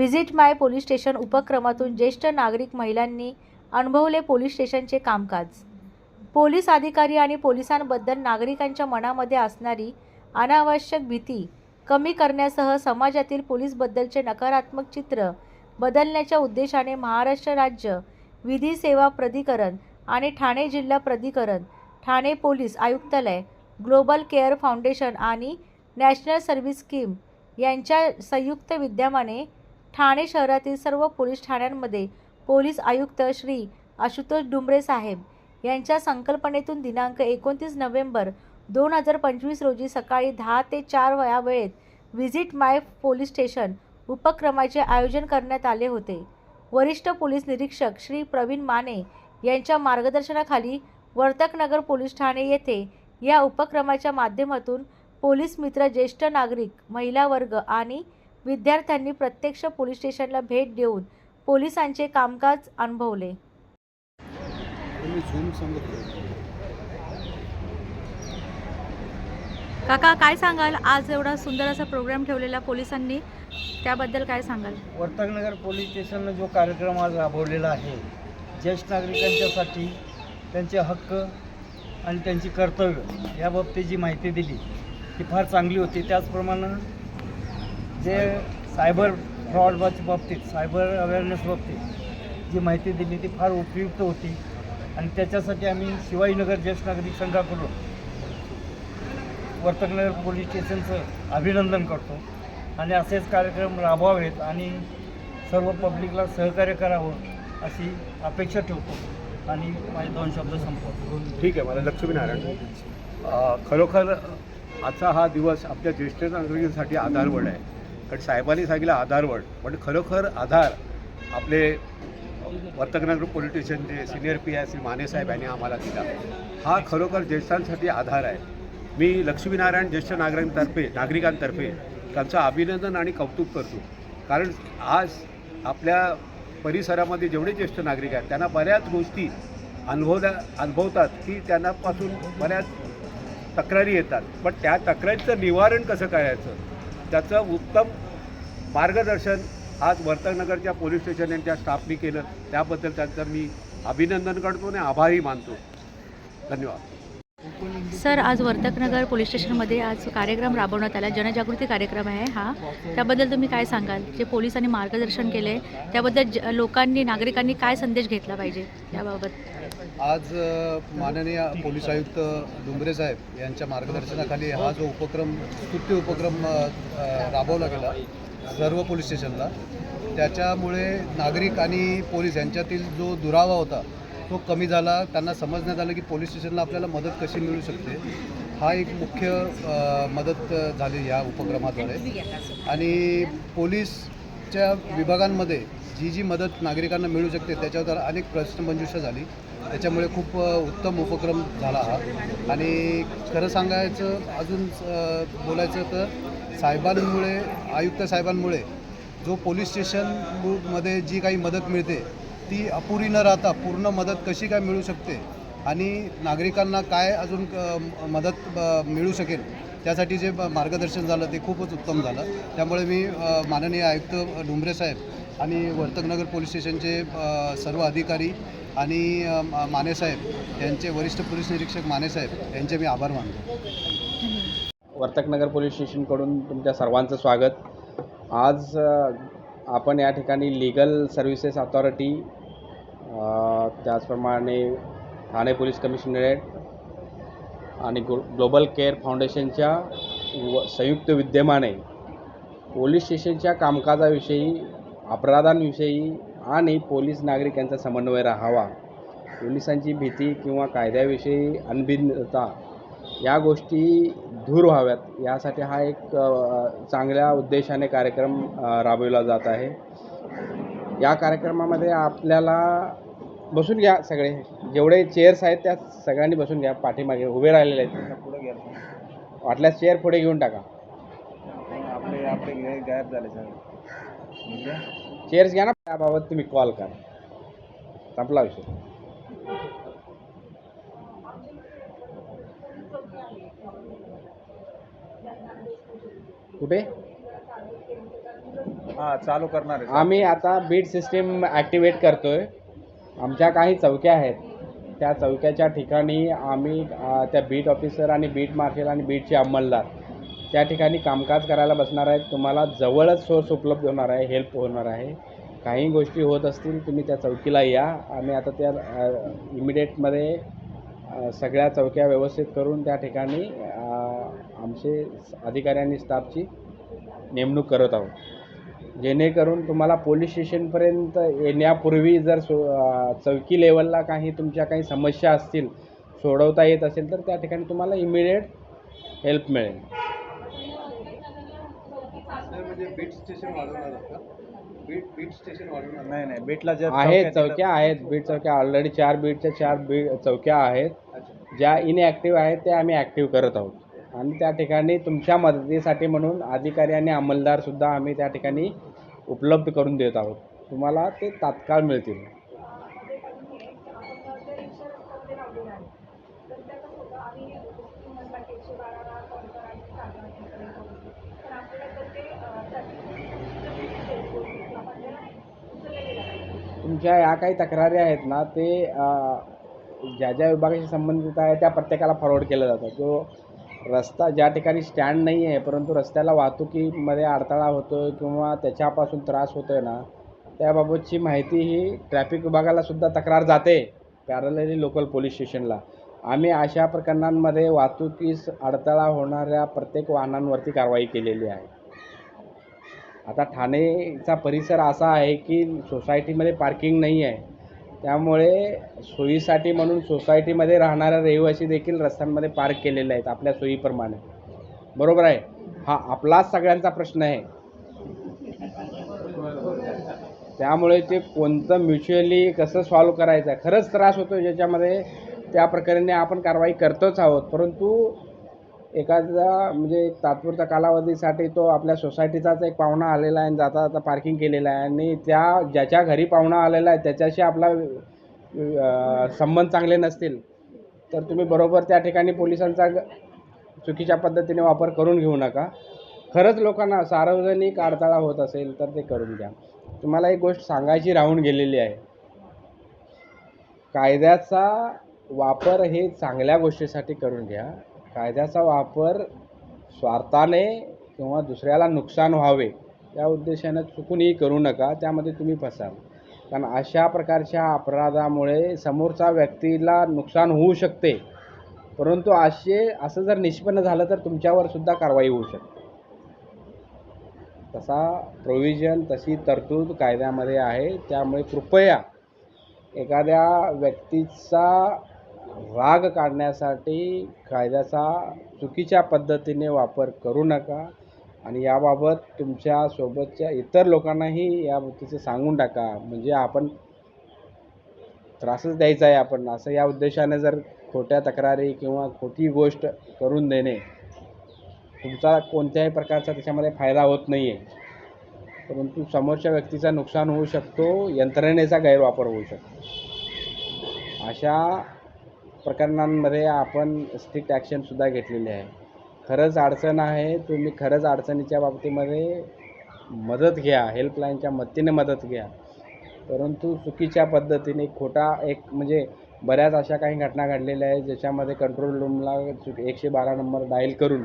Visit my police station उपक्रमातून ज्येष्ठ नागरिक महिलांनी अनुभवले पोलीस स्टेशनचे कामकाज. पोलीस अधिकारी आणि पोलिसांबद्दल नागरिकांच्या मनामध्ये असणारी अनावश्यक भीती कमी करण्यासह समाजातील पोलीसबद्दलचे नकारात्मक चित्र बदलण्याच्या उद्देशाने महाराष्ट्र राज्य विधी सेवा प्राधिकरण आणि ठाणे जिल्हा प्राधिकरण ठाणे पोलीस आयुक्तालय ग्लोबल केअर फाउंडेशन आणि नॅशनल सर्व्हिस स्कीम यांच्या संयुक्त विद्यमाने ठाणे शहरातील सर्व पोलीस ठाण्यांमध्ये पोलीस आयुक्त श्री आशुतोष डुंबरे साहेब यांच्या संकल्पनेतून दिनांक एकोणतीस नोव्हेंबर दोन हजार पंचवीस रोजी सकाळी दहा ते चार वया वेळेत व्हिजिट माय पोलीस स्टेशन उपक्रमाचे आयोजन करण्यात आले होते. वरिष्ठ पोलीस निरीक्षक श्री प्रवीण माने यांच्या मार्गदर्शनाखाली वर्तकनगर पोलीस ठाणे येथे या उपक्रमाच्या माध्यमातून पोलीस मित्र ज्येष्ठ नागरिक महिला वर्ग आणि विद्यार्थ्यांनी प्रत्यक्ष पोलीस स्टेशनला भेट देऊन पोलिसांचे कामकाज अनुभवले. काका काय सांगाल? आज एवढा सुंदर असा प्रोग्राम ठेवलेला पोलिसांनी त्याबद्दल काय सांगाल? वर्तकनगर पोलीस स्टेशननं जो कार्यक्रम आज राबवलेला आहे ज्येष्ठ नागरिकांच्यासाठी त्यांचे हक्क आणि त्यांची कर्तव्य याबाबतीत जी माहिती दिली ती फार चांगली होती. त्याचप्रमाणे जे सायबर फ्रॉड बाबतीत सायबर अवेअरनेस बाबतीत जी माहिती दिली ती फार उपयुक्त होती. आणि त्याच्यासाठी आम्ही शिवाजीनगर ज्येष्ठ नागरिक संघाकडून वर्तकनगर पोलीस स्टेशनचं अभिनंदन करतो. आणि असेच कार्यक्रम राबवावेत आणि सर्व पब्लिकला सहकार्य करावं अशी अपेक्षा ठेवतो. आणि माझे दोन शब्द संपवतो. ठीक आहे मला लक्ष्मीनारायण अ, खरोखर आजचा हा दिवस आपल्या ज्येष्ठ नागरिकांसाठी आधारवड आहे. कारण साहेबांनी सांगितलं आधारवड पण खरोखर आधार आपले वर्तकनगर पोलीस स्टेशनचे senior P I Shri Mane साहेब यांनी आम्हाला दिला. हा खरोखर ज्येष्ठांसाठी आधार आहे. मी लक्ष्मीनारायण ज्येष्ठ नागरिकांतर्फे नागरिकांतर्फे त्यांचं अभिनंदन आणि कौतुक करतो. कारण आज आपल्या परिसरामध्ये जेवढे ज्येष्ठ नागरिक आहेत त्यांना बऱ्याच गोष्टी अनुभवल्या अनुभवतात की त्यांनापासून बऱ्याच तक्रारी येतात. पण त्या तक्रारीचं निवारण कसं करायचं? त्याचं उत्तम मार्गदर्शन आज वर्तकनगरच्या पोलीस स्टेशन यांच्या स्टाफनी केलं. त्याबद्दल त्यांचं मी अभिनंदन करतो आणि आभारी मानतो. धन्यवाद. सर आज वर्तकनगर पोलीस स्टेशनमध्ये आज कार्यक्रम राबवण्यात आला. जनजागृती कार्यक्रम आहे हा. त्याबद्दल तुम्ही काय सांगाल? जे पोलिसांनी मार्गदर्शन केले त्याबद्दल ज लोकांनी नागरिकांनी काय संदेश घेतला पाहिजे याबाबत? आज माननीय पोलीस आयुक्त डुंबरे साहेब यांच्या मार्गदर्शनाखाली हा जो उपक्रम स्तुत्य उपक्रम राबवला गेला सर्व पोलीस स्टेशनला त्याच्यामुळे नागरिक आणि पोलीस यांच्यातील जो दुरावा होता तो कमी झाला त्यांना समजण्यात आलं की पोलीस स्टेशनला आपल्याला मदत कशी मिळू शकते हा एक मुख्य मदत झाली या उपक्रमाद्वारे. आणि पोलीसच्या विभागांमध्ये जी जी मदत नागरिकांना मिळू शकते त्याच्यावर अनेक प्रश्नमंजुषा झाली. त्याच्यामुळे खूप उत्तम उपक्रम झाला हा. आणि खरं सांगायचं अजून बोलायचं तर साहेबांमुळे आयुक्त साहेबांमुळे जो पोलीस स्टेशनमध्ये जी काही मदत मिळते ती अपुरी न राहता पूर्ण मदत कशी काय मिळू शकते आणि नागरिकांना काय अजून मदत मिळू शकेल त्यासाठी जे मार्गदर्शन झालं ते खूपच उत्तम झालं. त्यामुळे मी माननीय आयुक्त डुंबरे साहेब आणि वर्तकनगर पोलीस स्टेशनचे सर्व अधिकारी आणि माने साहेब यांचे वरिष्ठ पोलीस निरीक्षक माने साहेब यांचे मी आभार मानतो. वर्तकनगर पोलीस स्टेशनकडून तुमच्या सर्वांचं स्वागत. आज आपण या ठिकाणी लिगल सर्व्हिसेस अथॉरिटी त्याचप्रमाणे ठाणे पोलीस कमिशनरेट आणि ग्लो ग्लोबल केअर फाउंडेशनच्या व संयुक्त विद्यमाने पोलीस स्टेशनच्या कामकाजाविषयी अपराधांविषयी आणि पोलीस नागरिक यांचा समन्वय राहावा. पोलिसांची भीती किंवा कायद्याविषयी अनभिन्नता या गोष्टी दूर व्हाव्यात. यासाठी हा एक चांगल्या उद्देशाने कार्यक्रम राबविला जात आहे. या कार्यक्रमामध्ये आपल्याला बसून घ्या सगळे. जेवढे चेअर्स आहेत त्या सगळ्यांनी बसून घ्या. पाठीमागे उभे राहिलेले आहेत. पुढे गेलो. वाटल्यास चेअर पुढे घेऊन टाका. आपले आपले गायब झाले सर चेअर्स घ्या ना. त्याबाबत तुम्ही कॉल करा. संपला विषय. कुठे? हा चालू करणार आहे आम्ही आता बीट सिस्टीम ॲक्टिवेट करतोय. आमच्या काही चौक्या आहेत. त्या चौक्याच्या ठिकाणी आम्ही अ, त्या बीट ऑफिसर आणि बीट मार्शल आणि बीटचे अंमलदार त्या ठिकाणी कामकाज करायला बसणार आहेत. तुम्हाला जवळच सोर्स उपलब्ध होणार आहे हेल्प होणार आहे. काही गोष्टी होत असतील तुम्ही त्या चौकीला या. आम्ही आता त्या इमिडिएटमध्ये सगळ्या चौक्या व्यवस्थित करून त्या ठिकाणी अ, आमचे अधिकारी आणि स्टाफची नेमणूक करत आहोत. जेणेकरून तुम्हाला पोलीस स्टेशनपर्यंत येण्यापूर्वी जर सो चौकी लेवलला काही तुमच्या काही समस्या असतील सोडवता येत असेल तर त्या ठिकाणी तुम्हाला इमिडिएट हेल्प मिळेल. म्हणजे बीट स्टेशन वाढवणार का? बीट बीट स्टेशन वाढवणार नाही नाही बीटला ज्या आहेत चौक्या चौक्या आहेत बीट चौक्या. ऑलरेडी चार बीटच्या चार बीट चौक्या आहेत. ज्या इनॲक्टिव्ह आहेत त्या आम्ही ॲक्टिव्ह करत आहोत. आणि त्या ठिकाणी तुमच्या मदतीसाठी म्हणून अधिकारी आणि अंमलदारसुद्धा आम्ही त्या ठिकाणी उपलब्ध करून देत आहोत. तुम्हाला ते तात्काळ मिळतील. तुमच्या या काही तक्रारी आहेत ना ते ज्या ज्या विभागाशी संबंधित आहे त्या प्रत्येकाला फॉरवर्ड केलं जातं जो रस्ता ज्या ठिकाणी स्टँड नाही आहे परंतु रस्त्याला वाहतुकीमध्ये अडथळा होतो आहे किंवा त्याच्यापासून त्रास होतो आहे ना त्याबाबतची माहिती ही ट्रॅफिक विभागालासुद्धा तक्रार जाते पॅरलली लोकल पोलीस स्टेशनला आम्ही अशा प्रकरणांमध्ये वाहतुकीस अडथळा होणाऱ्या प्रत्येक वाहनांवरती कारवाई केलेली आहे. आता ठाणेचा परिसर असा आहे की सोसायटीमध्ये पार्किंग नाही आहे त्यामुळे सोयीसाठी म्हणून सोसायटीमध्ये राहणाऱ्या रहिवासी देखील रस्त्यांमध्ये पार्क केलेले आहेत आपल्या सोयीप्रमाणे. बरोबर आहे? हा आपलाच सगळ्यांचा प्रश्न आहे. त्यामुळे ते कोणतं म्युच्युअली कसं सॉल्व करायचं आहे? खरंच त्रास होतो ज्याच्यामध्ये त्या प्रकारे आपण कारवाई करतोच आहोत परंतु एखादा म्हणजे एक तात्पुरत्या कालावधीसाठी तो आपल्या सोसायटीचाच एक पाहुणा आलेला आहे आणि जाता जाता पार्किंग केलेलं आहे. आणि त्या ज्याच्या घरी पाहुणा आलेला आहे त्याच्याशी आपला संबंध चांगले नसतील तर तुम्ही बरोबर त्या ठिकाणी पोलिसांचा चुकीच्या पद्धतीने वापर करून घेऊ नका. खरंच लोकांना सार्वजनिक अडथळा होत असेल तर ते करून घ्या. तुम्हाला एक गोष्ट सांगायची राहून गेलेली आहे. कायद्याचा वापर हे चांगल्या गोष्टीसाठी करून घ्या. कायद्याचा वापर स्वार्थाने किंवा दुसऱ्याला नुकसान व्हावे या उद्देशानं चुकूनही करू नका त्यामध्ये तुम्ही फसाल. कारण अशा प्रकारच्या अपराधामुळे समोरचा व्यक्तीला नुकसान होऊ शकते. परंतु असे असं जर निष्पन्न झालं तर तुमच्यावर सुद्धा कारवाई होऊ शकते. तसा प्रोव्हिजन तशी तरतूद कायद्यामध्ये आहे. त्यामुळे कृपया एखाद्या व्यक्तीचा राग काढण्यासाठी कायद्याचा चुकीच्या पद्धतीने वापर करू नका आणि याबाबत तुमच्या सोबतच्या इतर लोकांनाही या गोष्टीचं सांगून टाका. म्हणजे आपण त्रासच द्यायचा आहे आपण. असं या उद्देशाने जर खोट्या तक्रारी किंवा खोटी गोष्ट करून देणे तुमचा कोणत्याही प्रकारचा त्याच्यामध्ये फायदा होत नाही आहे परंतु समोरच्या व्यक्तीचं नुकसान होऊ शकतो यंत्रणेचा गैरवापर होऊ शकतो. अशा प्रकरणांमध्ये आपण स्ट्रिक्ट ॲक्शनसुद्धा घेतलेली आहे. खरंच अडचण आहे तुम्ही खरंच अडचणीच्या बाबतीमध्ये मदत घ्या हेल्पलाईनच्या मदतीने मदत घ्या. परंतु चुकीच्या पद्धतीने खोटा एक म्हणजे बऱ्याच अशा काही घटना घडलेल्या आहेत ज्याच्यामध्ये कंट्रोल रूमला चुक एकशे बारा नंबर डायल करून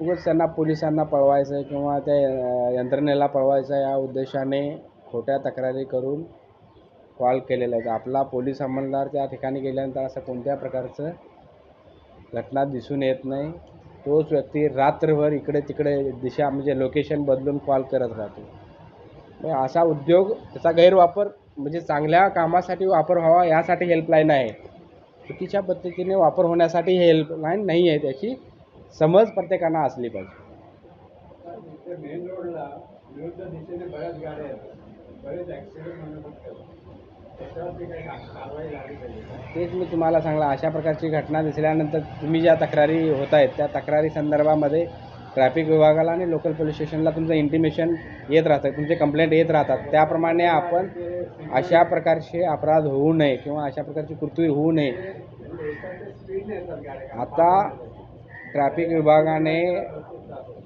उगाच त्यांना पोलिसांना पळवायचं आहे किंवा त्या यंत्रणेला पळवायचं या उद्देशाने खोट्या तक्रारी करून कॉल केलेला आहे. आपला पोलीस अंमलदार त्या ठिकाणी गेल्यानंतर असं कोणत्या प्रकारचं घटना दिसून येत नाही. तोच व्यक्ती रात्रभर इकडे तिकडे दिशा म्हणजे लोकेशन बदलून कॉल करत राहतो. असा उद्योग त्याचा गैरवापर म्हणजे चांगल्या कामासाठी वापर व्हावा यासाठी हेल्पलाईन आहे. चुकीच्या पद्धतीने वापर होण्यासाठी हे हेल्पलाईन नाही आहे त्याची समज प्रत्येकांना असली पाहिजे. मेन रोडला विरुद्ध दिशेने बऱ्याच गाड्या आहेत. बरेच ॲक्सिडेंट तेच मी तुम्हाला सांगला अशा प्रकारची घटना दिसल्यानंतर तुम्ही ज्या तक्रारी होत आहेत त्या तक्रारी संदर्भामध्ये ट्रॅफिक विभागाला आणि लोकल पोलीस स्टेशनला तुमचं इंटिमेशन येत राहतं तुमचे कंप्लेंट येत राहतात. त्याप्रमाणे आपण अशा प्रकारचे अपराध होऊ नये किंवा अशा प्रकारची कृती होऊ नये. आता ट्रॅफिक विभागाने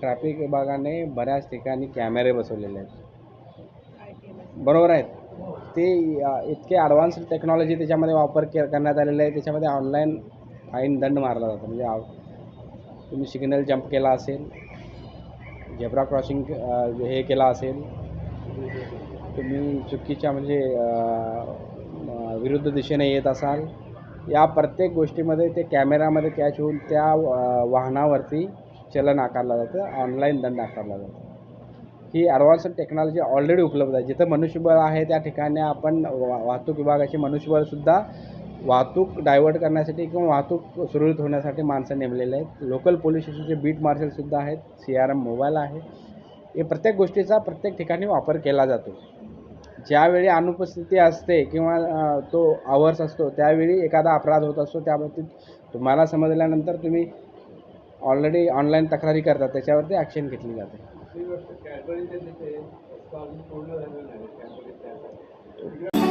ट्रॅफिक विभागाने बऱ्याच ठिकाणी कॅमेरे बसवलेले आहेत. बरोबर आहेत? ते इतके ॲडव्हान्स टेक्नॉलॉजी त्याच्यामध्ये वापर के करण्यात आलेला आहे त्याच्यामध्ये ऑनलाईन फाईन दंड मारला जातो. म्हणजे तुम्ही सिग्नल जंप केला असेल झेब्रा क्रॉसिंग हे केला असेल तुम्ही चुकीच्या म्हणजे विरुद्ध दिशेने येत असाल या प्रत्येक गोष्टीमध्ये ते कॅमेरामध्ये कॅच होऊन त्या वाहनावरती चलन आकारलं जातं. ऑनलाईन दंड आकारला जातो. ही ॲडव्हान्स टेक्नॉलॉजी ऑलरेडी उपलब्ध आहे. जिथं मनुष्यबळ आहे त्या ठिकाणी आपण वा वाहतूक विभागाचे मनुष्यबळसुद्धा वाहतूक डायव्हर्ट करण्यासाठी किंवा वाहतूक सुरळीत होण्यासाठी माणसं नेमलेले आहेत. लोकल पोलीस स्टेशनचे बीट मार्शलसुद्धा आहेत. सी आर एम मोबाईल आहे. हे प्रत्येक गोष्टीचा प्रत्येक ठिकाणी वापर केला जातो. ज्यावेळी अनुपस्थिती असते किंवा तो आवर्स असतो त्यावेळी एखादा अपराध होत असतो त्या बाबतीत तुम्हाला समजल्यानंतर तुम्ही ऑलरेडी ऑनलाईन तक्रारी करतात त्याच्यावरती ॲक्शन घेतली जाते. California